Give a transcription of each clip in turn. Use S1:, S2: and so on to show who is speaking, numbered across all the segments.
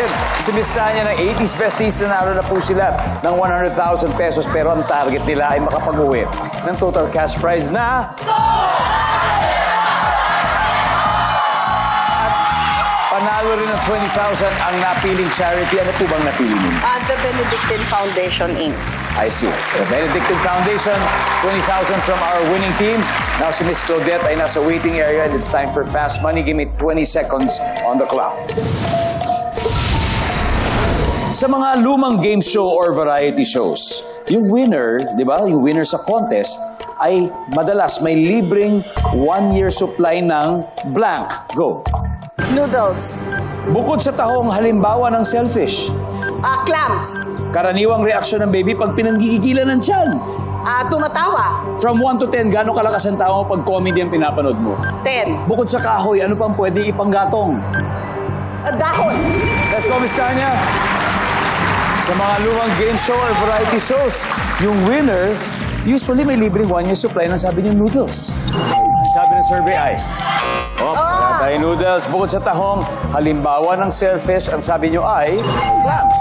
S1: natin. Si Miss Tanya ng 80s Besties, nanalo na po sila ng 100,000 pesos pero ang target nila ay makapag-uwi ng total cash prize na... At panalo rin ng 20,000 ang napiling charity. Ano po bang napili ninyo?
S2: Uh, the Benedictine Foundation, Inc.
S1: I see. The Benedictine Foundation, 20,000 from our winning team. Now si Miss Claudette ay nasa waiting area and it's time for fast money. Give me 20 seconds on the clock. Sa mga lumang game show or variety shows, yung winner, di ba, yung winner sa contest, ay madalas may libreng one-year supply ng blank. Go.
S2: Noodles.
S1: Bukod sa tahong halimbawa ng selfish,
S2: Uh, clams.
S1: karaniwang reaksyon ng baby pag pinanggigigilan ng tiyan.
S2: Uh, tumatawa.
S1: From 1 to 10, gano'ng kalakas ang tao pag comedy ang pinapanood mo?
S2: 10.
S1: Bukod sa kahoy, ano pang pwede ipanggatong?
S2: Uh, dahon.
S1: Let's go, Miss Tanya! Sa mga lumang game show or variety shows, yung winner, usually may libreng one-year supply ng sabi niyo noodles. Ang sabi ng survey ay, Oh, wala tayong noodles. Bukod sa tahong, halimbawa ng shellfish, ang sabi niyo ay clams.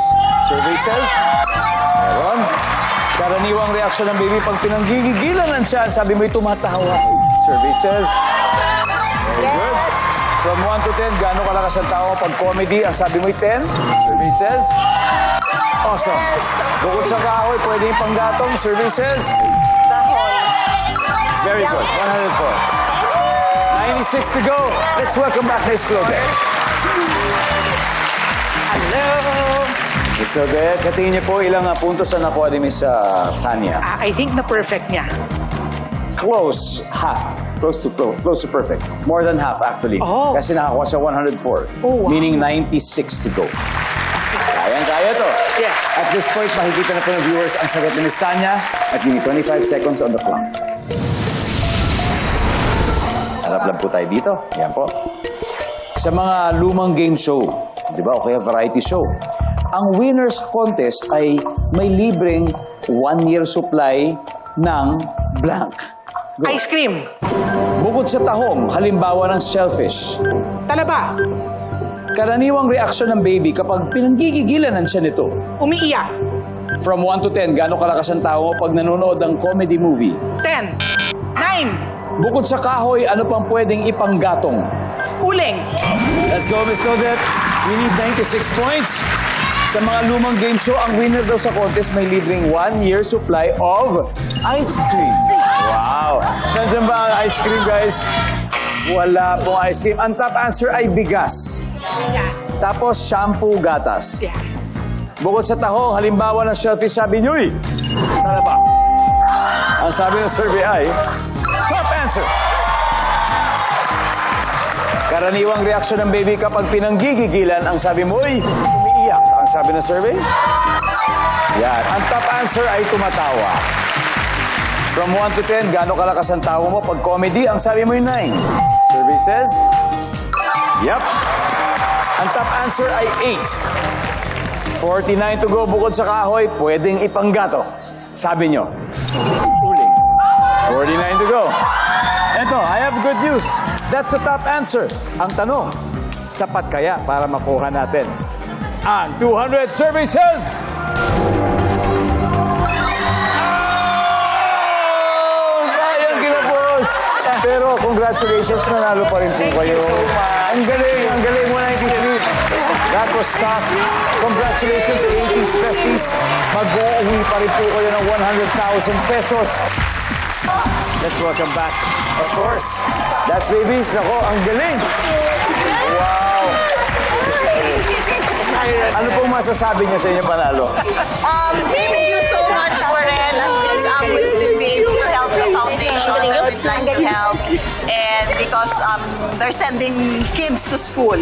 S1: Survey says, meron. Karaniwang reaksyon ng baby pag pinanggigigilan ng tiyan, sabi mo'y tumatawa. Survey says, very good. From 1 to 10, gaano kalakas ang tao pag comedy? Ang sabi mo'y 10. Survey says, awesome. Bukod sa kahoy, pwede yung panggatong. Says,
S2: Dahon.
S1: very good. 104. 96 to go. Let's welcome back Miss Claudette.
S3: Hello!
S1: Miss Claudette, sa tingin niyo po ilang uh, puntos na nakuha ni Miss uh, Tanya?
S3: Ah, I think na perfect niya.
S1: Close, half. Close to close, close to perfect. More than half actually.
S3: Oh.
S1: Kasi nakakuha siya 104.
S3: Oh, wow.
S1: Meaning 96 to go. Kayang-kaya to.
S3: Yes.
S1: At this point, makikita na po ng viewers ang sagot ni Miss Tanya at give me 25 seconds on the clock. Harap lang po tayo dito. Yan po. Sa mga lumang game show, di ba, o kaya variety show, ang winner's contest ay may libreng one-year supply ng blank. Go.
S3: Ice cream.
S1: Bukod sa tahong, halimbawa ng shellfish,
S3: Talaba.
S1: Karaniwang reaksyon ng baby kapag pinanggigigilan ng siya nito.
S3: Umiiyak.
S1: From 1 to 10, gaano kalakas ang tao pag nanonood ng comedy movie?
S3: 10. 9.
S1: Bukod sa kahoy, ano pang pwedeng ipanggatong?
S3: Uling.
S1: Let's go, Miss Claudette. We need 96 points. Sa mga lumang game show, ang winner daw sa contest may libreng one-year supply of ice cream. Wow! Nandiyan ba ang ice cream, guys? Wala pong ice cream. Ang top answer ay bigas. Tapos shampoo gatas.
S3: Yeah.
S1: Bukod sa tahong, halimbawa ng shellfish, sabi nyo'y, tara ba? Ang sabi ng survey ay, top answer. Karaniwang reaksyon ng baby kapag pinanggigigilan, ang sabi mo'y, umiiyak. Ang sabi ng survey? Yan. Ang top answer ay tumatawa. From 1 to 10, gaano kalakas ang tawa mo pag comedy? Ang sabi mo'y 9. Survey says, Yep. Ang top answer ay 8. 49 to go bukod sa kahoy, pwedeng ipanggato. Sabi nyo. Uling. 49 to go. Eto, I have good news. That's the top answer. Ang tanong, sapat kaya para makuha natin ang 200 services? Pero congratulations, nanalo pa rin po
S3: Thank
S1: kayo.
S3: you so much.
S1: Ang galing, ang galing, 193. That was tough. Congratulations, 80s besties. Mag-uuwi pa rin po kayo ng 100,000 pesos. Let's welcome back, of course. That's babies. Nako, ang galing. Wow. Ano pong masasabi niya sa inyo panalo?
S2: Um, thank you so much, Warren, and this we'd like to help. And because um, they're sending kids to school.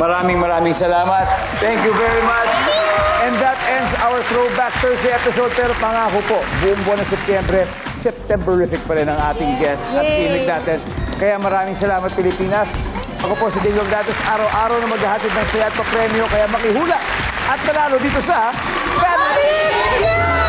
S1: Maraming maraming salamat. Thank you very much. And that ends our Throwback Thursday episode. Pero pangako po, buong buwan ng Setyembre, Septemberific pa rin ang ating guest at kinig natin. Kaya maraming salamat Pilipinas. Ako po si Dingog Datos, araw-araw na maghahatid ng saya at papremyo. Kaya makihula at manalo dito sa Family!